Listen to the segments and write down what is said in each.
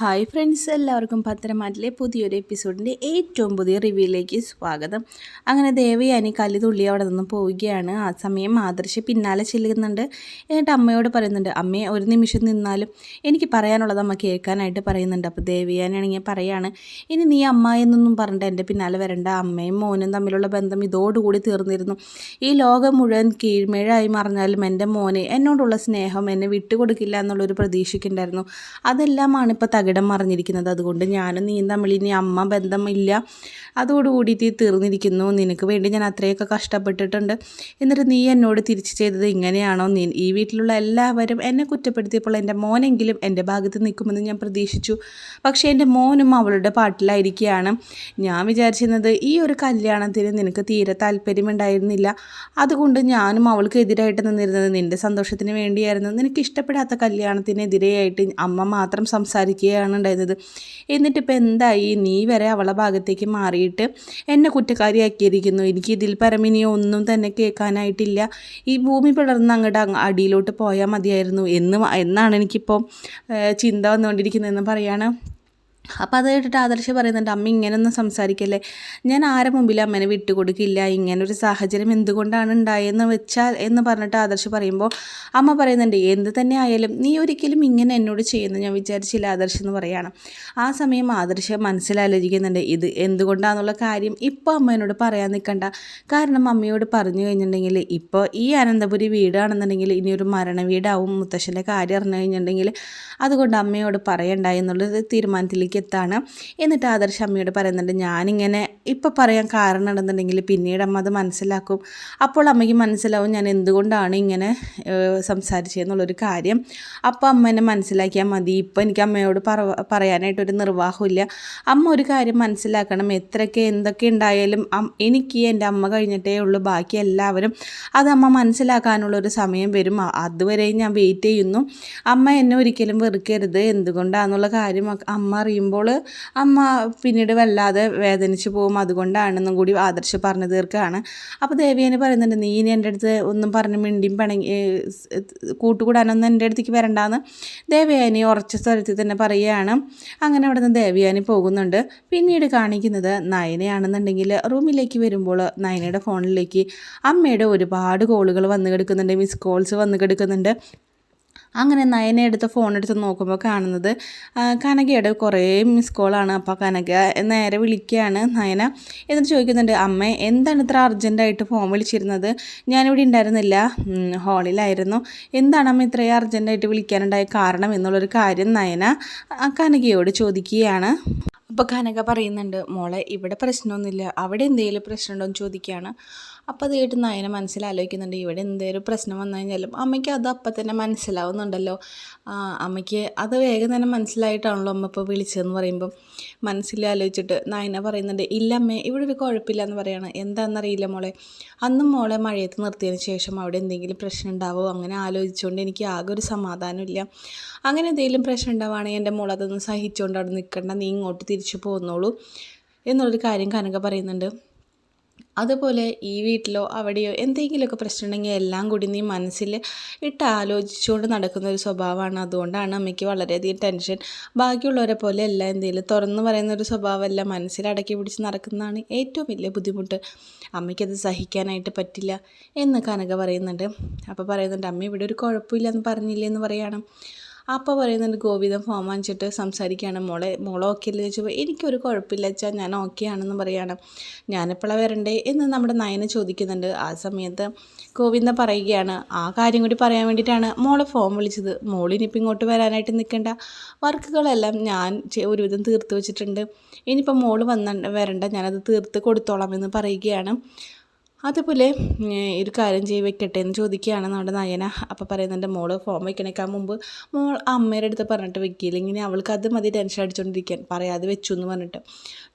Hi friends എല്ലാവർക്കും പത്രമാറ്റിലെ പുതിയൊരു എപ്പിസോഡിന്റെ ഏറ്റവും പുതിയ റിവ്യൂയിലേക്ക് സ്വാഗതം. അങ്ങനെ ദേവയാനി കല്ല് തുള്ളി അവിടെ നിന്ന് പോവുകയാണ്. ആ സമയം ആദർശ് പിന്നാലെ ചെല്ലുന്നുണ്ട്. എന്നിട്ട് അമ്മയോട് പറയുന്നുണ്ട് അമ്മയെ ഒരു നിമിഷം നിന്നാലും എനിക്ക് പറയാനുള്ളത് അമ്മ കേൾക്കാനായിട്ട് പറയുന്നുണ്ട്. അപ്പോൾ ദേവയാനി ആണെങ്കിൽ പറയാണ് ഇനി നീ അമ്മ എന്നൊന്നും പറഞ്ഞിട്ട് എന്റെ പിന്നാലെ വരണ്ട. അമ്മയും മോനും തമ്മിലുള്ള ബന്ധം ഇതോടുകൂടി തീർന്നിരുന്നു. ഈ ലോകം മുഴുവൻ കീഴ്മേഴായി മറിഞ്ഞാലും എന്റെ മോനെ എന്നോടുള്ള സ്നേഹം എന്നെ വിട്ടുകൊടുക്കില്ല എന്നുള്ളൊരു പ്രതീക്ഷയ്ക്കുണ്ടായിരുന്നു അതെല്ലാമാണ് ഇപ്പോൾ തകിടം മറിഞ്ഞിരിക്കുന്നത്. അതുകൊണ്ട് ഞാനും നീയും തമ്മിൽ ഇനി അമ്മ ബന്ധമില്ല. അതോടുകൂടിയിട്ട് തീർന്നിരിക്കുന്നു. നിനക്ക് വേണ്ടി ഞാൻ അത്രയൊക്കെ കഷ്ടപ്പെട്ടിട്ടുണ്ട്. എന്നിട്ട് നീ എന്നോട് തിരിച്ചു ചെയ്തത് ഇങ്ങനെയാണോ? നീ ഈ വീട്ടിലുള്ള എല്ലാവരും എന്നെ കുറ്റപ്പെടുത്തിയപ്പോൾ എന്റെ മോനെങ്കിലും എന്റെ ഭാഗത്ത് നിൽക്കുമെന്ന് ഞാൻ പ്രതീക്ഷിച്ചു. പക്ഷേ എന്റെ മോനും അവളുടെ പാട്ടിലായിരിക്കുകയാണ്. ഞാൻ വിചാരിച്ചിരുന്നത് ഈ ഒരു കല്യാണത്തിന് നിനക്ക് തീരെ താല്പര്യമുണ്ടായിരുന്നില്ല. അതുകൊണ്ട് ഞാനും അവൾക്ക് എതിരായിട്ട് നിന്നിരുന്നത് നിന്റെ സന്തോഷത്തിന് വേണ്ടിയായിരുന്നു. നിനക്ക് ഇഷ്ടപ്പെടാത്ത കല്യാണത്തിനെതിരെയായിട്ട് അമ്മ മാത്രം സംസാരിക്കുകയാണ് ഉണ്ടായിരുന്നത്. എന്നിട്ടിപ്പോൾ എന്തായി? നീ വരെ അവളെ ഭാഗത്തേക്ക് മാറിയിട്ട് എന്നെ കുറ്റക്കാരിയാക്കിയിരിക്കുന്നു. എനിക്ക് ഇതിൽ പരമിനി ഒന്നും തന്നെ കേൾക്കാനായിട്ടില്ല. ഈ ഭൂമി പിളർന്ന് അങ്ങോട്ട് അടിയിലോട്ട് പോയാൽ മതിയായിരുന്നു. എന്ന് എന്നാണ് എനിക്കിപ്പോൾ ചിന്ത വന്നുകൊണ്ടിരിക്കുന്നതെന്ന് പറയാണ്. അപ്പോൾ അത് കേട്ടിട്ട് ആദർശ് പറയുന്നുണ്ട് അമ്മ ഇങ്ങനെയൊന്നും സംസാരിക്കല്ലേ? ഞാൻ ആരെ മുമ്പിൽ അമ്മനെ വിട്ടുകൊടുക്കില്ല. ഇങ്ങനൊരു സാഹചര്യം എന്തുകൊണ്ടാണ് ഉണ്ടായെന്ന് വെച്ചാൽ എന്ന് പറഞ്ഞിട്ട് ആദർശ് പറയുമ്പോൾ അമ്മ പറയുന്നുണ്ട് എന്ത് തന്നെ ആയാലും നീ ഒരിക്കലും ഇങ്ങനെ എന്നോട് ചെയ്യുന്നു ഞാൻ വിചാരിച്ചില്ല ആദർശ് എന്ന് പറയാണ്. ആ സമയം ആദർശ് മനസ്സിലാലോചിക്കുന്നുണ്ട് ഇത് എന്തുകൊണ്ടാണെന്നുള്ള കാര്യം ഇപ്പോൾ അമ്മ എന്നോട് പറയാൻ നിൽക്കണ്ട കാരണം അമ്മയോട് പറഞ്ഞു കഴിഞ്ഞിട്ടുണ്ടെങ്കിൽ ഇപ്പോൾ ഈ അനന്തപുരി വീടാണെന്നുണ്ടെങ്കിൽ ഇനിയൊരു മരണ വീടാവും. മുത്തശ്ശന്റെ കാര്യം അറിഞ്ഞു കഴിഞ്ഞിട്ടുണ്ടെങ്കിൽ അതുകൊണ്ട് അമ്മയോട് പറയണ്ട എന്നുള്ളത് തീരുമാനത്തിലേക്ക് എത്താണ്? എന്നിട്ട് ആദർശ അമ്മയോട് പറയുന്നുണ്ട് ഞാനിങ്ങനെ ഇപ്പോൾ പറയാൻ കാരണം ഉണ്ടെന്നുണ്ടെങ്കിൽ പിന്നീട് അമ്മ അത് മനസ്സിലാക്കും. അപ്പോൾ അമ്മയ്ക്ക് മനസ്സിലാവും ഞാൻ എന്തുകൊണ്ടാണ് ഇങ്ങനെ സംസാരിച്ചതെന്നുള്ളൊരു കാര്യം. അപ്പോൾ അമ്മ എന്നെ മനസ്സിലാക്കിയാൽ മതി. ഇപ്പോൾ എനിക്ക് അമ്മയോട് പറ പറയാനായിട്ടൊരു നിർവാഹമില്ല അമ്മ ഒരു കാര്യം മനസ്സിലാക്കണം. എത്രയൊക്കെ എന്തൊക്കെ ഉണ്ടായാലും എനിക്ക് എന്റെ അമ്മ കഴിഞ്ഞിട്ടേ ഉള്ളൂ. ബാക്കി എല്ലാവരും അത് അമ്മ മനസ്സിലാക്കാനുള്ളൊരു സമയം വരും. അതുവരെ ഞാൻ വെയിറ്റ് ചെയ്യുന്നു. അമ്മ എന്നെ ഒരിക്കലും വെറുക്കരുത്. എന്തുകൊണ്ടാണെന്നുള്ള കാര്യം അമ്മ അറിയുമ്പോൾ അമ്മ പിന്നീട് വല്ലാതെ വേദനിച്ച് പോകും. അതുകൊണ്ടാണെന്നും കൂടി ആദർശ് പറഞ്ഞു തീർക്കുകയാണ്. അപ്പോൾ ദേവിയനെ പറയുന്നുണ്ട് നീ ഇനി എന്റെ അടുത്ത് ഒന്നും പറഞ്ഞ് മിണ്ടിയും പിണങ്ങി കൂട്ടുകൂടാനൊന്നും എന്റെ അടുത്തേക്ക് വരണ്ടാന്ന്. ദേവയാനി ഉറച്ച സ്വരത്തിൽ തന്നെ പറയുകയാണ്. അങ്ങനെ അവിടെ നിന്ന് ദേവയാനി പോകുന്നുണ്ട്. പിന്നീട് കാണിക്കുന്നത് നയനയാണെന്നുണ്ടെങ്കിൽ റൂമിലേക്ക് വരുമ്പോൾ നയനയുടെ ഫോണിലേക്ക് അമ്മയുടെ ഒരുപാട് കോളുകൾ വന്നു കിടക്കുന്നുണ്ട് മിസ് കോൾസ് വന്നു കിടക്കുന്നുണ്ട്. അങ്ങനെ നയന എടുത്ത് ഫോൺ എടുത്ത് നോക്കുമ്പോൾ കാണുന്നത് കനകയുടെ കുറേ മിസ് കോളാണ് അപ്പോൾ കനക നേരെ വിളിക്കുകയാണ് നയന എന്നിട്ട് ചോദിക്കുന്നുണ്ട് അമ്മ എന്താണ് ഇത്ര അർജന്റായിട്ട് ഫോൺ വിളിച്ചിരുന്നത്? ഞാനിവിടെ ഉണ്ടായിരുന്നില്ല. ഹാളിലായിരുന്നു എന്താണ് അമ്മ ഇത്രയും അർജന്റായിട്ട് വിളിക്കാനുണ്ടായ കാരണം എന്നുള്ളൊരു കാര്യം നയന കനകയോട് ചോദിക്കുകയാണ്. അപ്പോൾ കനക പറയുന്നുണ്ട് മോളെ ഇവിടെ പ്രശ്നമൊന്നുമില്ല. അവിടെ എന്തെങ്കിലും പ്രശ്നമുണ്ടോ? എന്ന് ചോദിക്കുകയാണ്. അപ്പോൾ അത് കേട്ട് നയന മനസ്സിലാലോചിക്കുന്നുണ്ട് ഇവിടെ എന്തെങ്കിലും പ്രശ്നം വന്നു കഴിഞ്ഞാലും അമ്മയ്ക്ക് അത് അപ്പം തന്നെ മനസ്സിലാവുന്നുണ്ടല്ലോ. അമ്മയ്ക്ക് അത് വേഗം തന്നെ മനസ്സിലായിട്ടാണല്ലോ അമ്മ ഇപ്പോൾ വിളിച്ചതെന്ന് പറയുമ്പം മനസ്സിലാലോചിച്ചിട്ട് നയന പറയുന്നുണ്ട് ഇല്ല അമ്മേ ഇവിടെ ഒരു കുഴപ്പമില്ല എന്ന് പറയാണ്. എന്താണെന്നറിയില്ല മോളെ. അന്നും മോളെ മഴയത്ത് നിർത്തിയതിന് ശേഷം അവിടെ എന്തെങ്കിലും പ്രശ്നം ഉണ്ടാവോ? അങ്ങനെ ആലോചിച്ചുകൊണ്ട് എനിക്ക് ആകെ ഒരു സമാധാനമില്ല. അങ്ങനെ എന്തെങ്കിലും പ്രശ്നം ഉണ്ടാവുകയാണെങ്കിൽ എന്റെ മോൾ അതൊന്ന് സഹിച്ചുകൊണ്ട് അവിടെ നിൽക്കണ്ട നീ ഇങ്ങോട്ട് തിരിച്ചു പോകുന്നോളൂ എന്നുള്ളൊരു കാര്യം കനക പറയുന്നുണ്ട്. അതുപോലെ ഈ വീട്ടിലോ അവിടെയോ എന്തെങ്കിലുമൊക്കെ പ്രശ്നം ഉണ്ടെങ്കിൽ എല്ലാം കൂടി നീ മനസ്സിൽ ഇട്ട് ആലോചിച്ചുകൊണ്ട് നടക്കുന്ന ഒരു സ്വഭാവമാണ്. അതുകൊണ്ടാണ് അമ്മയ്ക്ക് വളരെയധികം ടെൻഷൻ ബാക്കിയുള്ളവരെ പോലെ അല്ല എന്തെങ്കിലും തുറന്നു പറയുന്ന ഒരു സ്വഭാവമല്ല. മനസ്സിൽ അടക്കി പിടിച്ച് നടക്കുന്നതാണ് ഏറ്റവും വലിയ ബുദ്ധിമുട്ട്. അമ്മയ്ക്കത് സഹിക്കാനായിട്ട് പറ്റില്ല എന്ന് കനക പറയുന്നുണ്ട്. അപ്പോൾ പറയുന്നുണ്ട് അമ്മ ഇവിടെ ഒരു കുഴപ്പമില്ലെന്ന് പറഞ്ഞില്ലേ? എന്ന് പറയണം. അപ്പോൾ പറയുന്നുണ്ട് ഗോവിന്ദം ഫോം വാങ്ങിച്ചിട്ട് സംസാരിക്കുകയാണ്. മോളെ മോളെ ഓക്കെ അല്ലേ ചോദിച്ചപ്പോൾ എനിക്കൊരു കുഴപ്പമില്ല വെച്ചാൽ ഞാൻ ഓക്കെ ആണെന്ന് പറയുകയാണ് ഞാനെപ്പോഴാണ് വരണ്ടേ? എന്ന് നമ്മുടെ നയന ചോദിക്കുന്നുണ്ട്. ആ സമയത്ത് ഗോവിന്ദ പറയുകയാണ് ആ കാര്യം കൂടി പറയാൻ വേണ്ടിയിട്ടാണ് മോളെ ഫോം വിളിച്ചത്. മോളിനിപ്പോൾ ഇങ്ങോട്ട് വരാനായിട്ട് നിൽക്കേണ്ട വർക്കുകളെല്ലാം ഞാൻ ഒരുവിധം തീർത്ത് വെച്ചിട്ടുണ്ട്. ഇനിയിപ്പോൾ മോൾ വന്ന വരണ്ട. ഞാനത് തീർത്ത് കൊടുത്തോളാം എന്ന് പറയുകയാണ്. അതുപോലെ ഒരു കാര്യം ചെയ്ത് വെക്കട്ടെ എന്ന് ചോദിക്കുകയാണ് നമ്മുടെ നയന. അപ്പോൾ പറയുന്നുണ്ട് മോൾ ഫോം വയ്ക്കണേക്കാൾ മുമ്പ് മോൾ അമ്മയുടെ അടുത്ത് പറഞ്ഞിട്ട് വെക്കില്ല. ഇങ്ങനെ അവൾക്ക് അത് മതി ടെൻഷൻ അടിച്ചുകൊണ്ടിരിക്കാൻ പറയാതെ വെച്ചു എന്ന് പറഞ്ഞിട്ട്.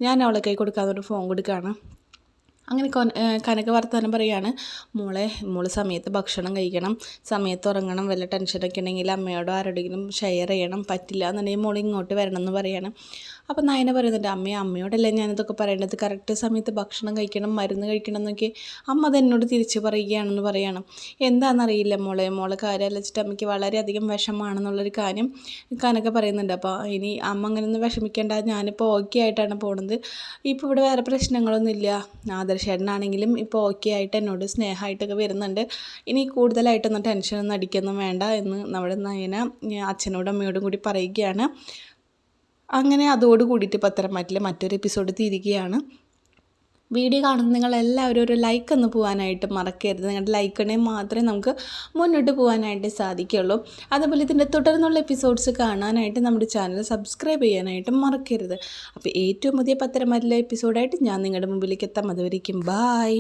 ഞാൻ അവളെ കൈ കൊടുക്കാതെ ഫോൺ കൊടുക്കുകയാണ്. അങ്ങനെ കൊ ഏഹ് കനക വർത്തമാനം പറയാണ് മോളെ മോൾ സമയത്ത് ഭക്ഷണം കഴിക്കണം സമയത്ത് ഉറങ്ങണം വല്ല ടെൻഷനൊക്കെ ഉണ്ടെങ്കിൽ അമ്മയോടോ ആരോടെങ്കിലും ഷെയർ ചെയ്യണം പറ്റില്ല എന്നുണ്ടെങ്കിൽ മോൾ ഇങ്ങോട്ട് വരണം എന്ന് പറയണം. അപ്പം നയന പറയുന്നുണ്ട് അമ്മയെ അമ്മയോടല്ലേ ഞാനിതൊക്കെ പറയേണ്ടത് കറക്റ്റ് സമയത്ത് ഭക്ഷണം കഴിക്കണം മരുന്ന് കഴിക്കണം എന്നൊക്കെ അമ്മ അത് എന്നോട് തിരിച്ച് പറയുകയാണെന്ന് പറയണം. എന്താണെന്നറിയില്ല മോളെ മോളെ കാര്യം അലച്ചിട്ട് അമ്മയ്ക്ക് വളരെയധികം വിഷമാണെന്നുള്ളൊരു കാര്യം കനക പറയുന്നുണ്ട്. അപ്പോൾ ഇനി അമ്മ അങ്ങനെ ഒന്നും വിഷമിക്കേണ്ട ഞാനിപ്പോൾ ഓക്കെ ആയിട്ടാണ് പോണത്. ഇപ്പോൾ ഇവിടെ വേറെ പ്രശ്നങ്ങളൊന്നുമില്ല. ആദർശേട്ടനാണെങ്കിലും ഇപ്പോൾ ഓക്കെ ആയിട്ട് എന്നോട് സ്നേഹമായിട്ടൊക്കെ വരുന്നുണ്ട്. ഇനി കൂടുതലായിട്ടൊന്നും ടെൻഷനൊന്നും അടിക്കൊന്നും വേണ്ട എന്ന് നമ്മുടെ നയന അച്ഛനോടും അമ്മയോടും കൂടി പറയുകയാണ്. അങ്ങനെ അതോട് കൂടിയിട്ട് പത്തരമാറ്റിലെ മറ്റൊരു എപ്പിസോഡ് തിരികെയാണ് വീഡിയോ കാണുന്ന നിങ്ങളെല്ലാവരും ഒരു ലൈക്ക് ഒന്ന് പോകാനായിട്ട് മറക്കരുത്. നിങ്ങളുടെ ലൈക്ക് മാത്രമേ നമുക്ക് മുന്നോട്ട് പോകാനായിട്ട് സാധിക്കുള്ളൂ. അതുപോലെ ഇതിന്റെ തുടർന്നുള്ള എപ്പിസോഡ്സ് കാണാനായിട്ട് നമ്മുടെ ചാനൽ സബ്സ്ക്രൈബ് ചെയ്യാനായിട്ട് മറക്കരുത്. അപ്പോൾ ഏറ്റവും പുതിയ പത്തരമാരിലെ എപ്പിസോഡായിട്ട് ഞാൻ നിങ്ങളുടെ മുമ്പിലേക്ക് എത്താം. അതുവരേക്കും ബായ്